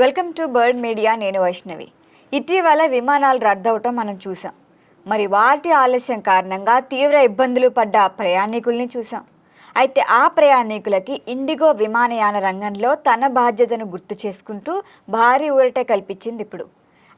Welcome to bird media నేను వైష్ణవి. ఇటీవల విమానాలు రద్దవటం మనం చూసాం మరి వాటి ఆలస్యం కారణంగా తీవ్ర ఇబ్బందులు పడ్డ ప్రయాణికుల్ని చూసాం అయితే ఆ ప్రయాణికులకి ఇండిగో విమానయాన రంగంలో తన బాధ్యతను గుర్తు చేసుకుంటూ భారీ ఊరట కల్పించింది ఇప్పుడు.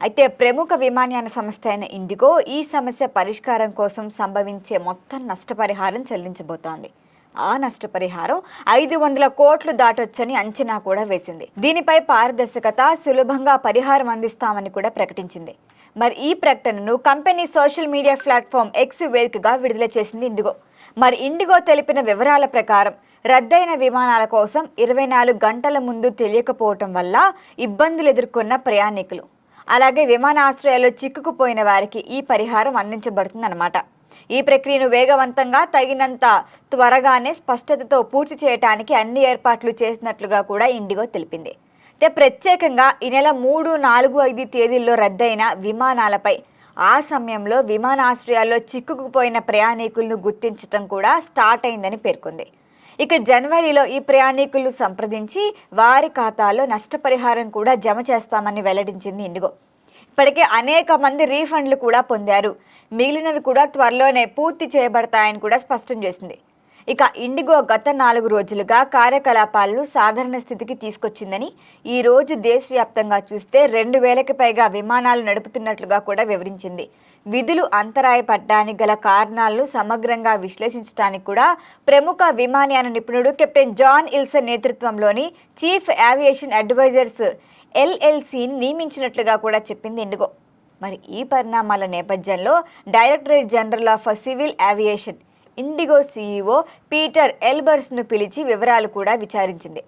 అయితే ప్రముఖ విమానయాన సంస్థ అయిన ఇండిగో ఈ సమస్య పరిష్కారం కోసం సంభవించే మొత్తం నష్టపరిహారం చెల్లించబోతోంది. ఆ నష్టపరిహారం ఐదు వందల కోట్లు దాటొచ్చని అంచనా కూడా వేసింది. దీనిపై పారదర్శకత సులభంగా పరిహారం అందిస్తామని కూడా ప్రకటించింది. మరి ఈ ప్రకటనను company social media platform X వేదికగా విడుదల చేసింది ఇండిగో. మరి ఇండిగో తెలిపిన వివరాల ప్రకారం రద్దయిన విమానాల కోసం ఇరవై నాలుగు గంటల ముందు తెలియకపోవటం వల్ల ఇబ్బందులు ఎదుర్కొన్న ప్రయాణికులు. అలాగే విమానాశ్రయాల్లో చిక్కుకుపోయిన వారికి ఈ పరిహారం అందించబడుతుందన్నమాట. ఈ ప్రక్రియను వేగవంతంగా తగినంత త్వరగానే స్పష్టతతో పూర్తి చేయడానికి అన్ని ఏర్పాట్లు చేసినట్లుగా కూడా ఇండిగో తెలిపింది. అయితే ప్రత్యేకంగా ఈ నెల మూడు నాలుగు ఐదు తేదీల్లో రద్దయిన విమానాలపై ఆ సమయంలో విమానాశ్రయాల్లో చిక్కుకుపోయిన ప్రయాణికులను గుర్తించడం కూడా స్టార్ట్ అయిందని పేర్కొంది. ఇక జనవరిలో ఈ ప్రయాణికులు సంప్రదించి వారి ఖాతాలో నష్టపరిహారం కూడా జమ చేస్తామని వెల్లడించింది ఇండిగో. ఇప్పటికే అనేక మంది రీఫండ్లు కూడా పొందారు. మిగిలినవి కూడా త్వరలోనే పూర్తి చేయబడతాయని కూడా స్పష్టం చేసింది. ఇక ఇండిగో గత నాలుగు రోజులుగా కార్యకలాపాలను సాధారణ స్థితికి తీసుకొచ్చిందని ఈ రోజు దేశవ్యాప్తంగా చూస్తే రెండు వేలకి పైగా విమానాలు నడుపుతున్నట్లుగా కూడా వివరించింది. విధులు అంతరాయపడ్డానికి గల కారణాలను సమగ్రంగా విశ్లేషించడానికి కూడా ప్రముఖ విమానయాన నిపుణుడు కెప్టెన్ జాన్ ఇల్సన్ నేతృత్వంలోని చీఫ్ ఏవియేషన్ అడ్వైజర్స్ ఎల్ఎల్సిని నియమించినట్లుగా కూడా చెప్పింది ఇండిగో. మరి ఈ పరిణామాల నేపథ్యంలో directorate general of civil aviation IndiGo CEO Peter ఎల్బర్స్ను పిలిచి వివరాలు కూడా విచారించింది.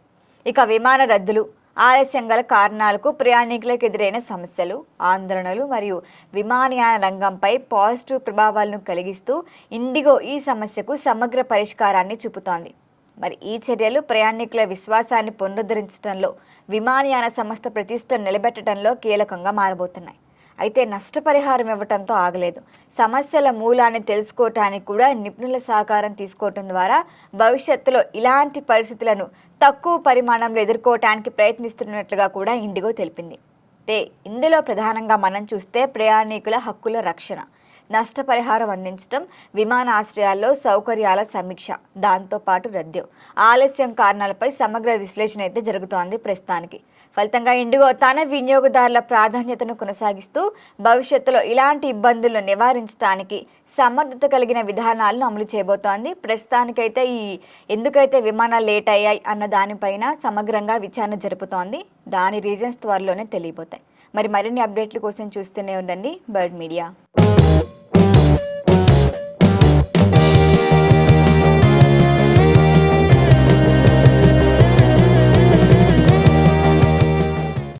ఇక విమాన రద్దులు ఆలస్యం గల కారణాలకు ప్రయాణికులకు ఎదురైన సమస్యలు ఆందోళనలు మరియు విమానయాన రంగంపై పాజిటివ్ ప్రభావాలను కలిగిస్తూ ఇండిగో ఈ సమస్యకు సమగ్ర పరిష్కారాన్ని చూపుతోంది. మరి ఈ చర్యలు ప్రయాణికుల విశ్వాసాన్ని పునరుద్ధరించడంలో విమానయాన సంస్థ ప్రతిష్ట నిలబెట్టడంలో కీలకంగా మారబోతున్నాయి. అయితే నష్టపరిహారం ఇవ్వటంతో ఆగలేదు. సమస్యల మూలాన్ని తెలుసుకోవటానికి కూడా నిపుణుల సహకారం తీసుకోవటం ద్వారా భవిష్యత్తులో ఇలాంటి పరిస్థితులను తక్కువ పరిమాణంలో ఎదుర్కోవటానికి ప్రయత్నిస్తున్నట్లుగా కూడా ఇండిగో తెలిపింది. అయితే ఇందులో ప్రధానంగా మనం చూస్తే ప్రయాణికుల హక్కుల రక్షణ. నష్టపరిహారం అందించడం విమానాశ్రయాల్లో సౌకర్యాల సమీక్ష దాంతోపాటు రద్దు. ఆలస్యం కారణాలపై సమగ్ర విశ్లేషణ అయితే జరుగుతోంది ప్రస్తుతానికి. ఫలితంగా ఇండిగో తన వినియోగదారుల ప్రాధాన్యతను కొనసాగిస్తూ భవిష్యత్తులో ఇలాంటి ఇబ్బందులను నివారించడానికి సమర్థత కలిగిన విధానాలను అమలు చేయబోతోంది. ప్రస్తుతానికైతే ఈ ఎందుకైతే విమానాలు లేట్ అయ్యాయి అన్న దానిపైన సమగ్రంగా విచారణ జరుపుతోంది. దాని రీజన్స్ త్వరలోనే తెలియబోతాయి. మరి మరిన్ని అప్డేట్ల కోసం చూస్తూనే ఉండండి. Bird Media.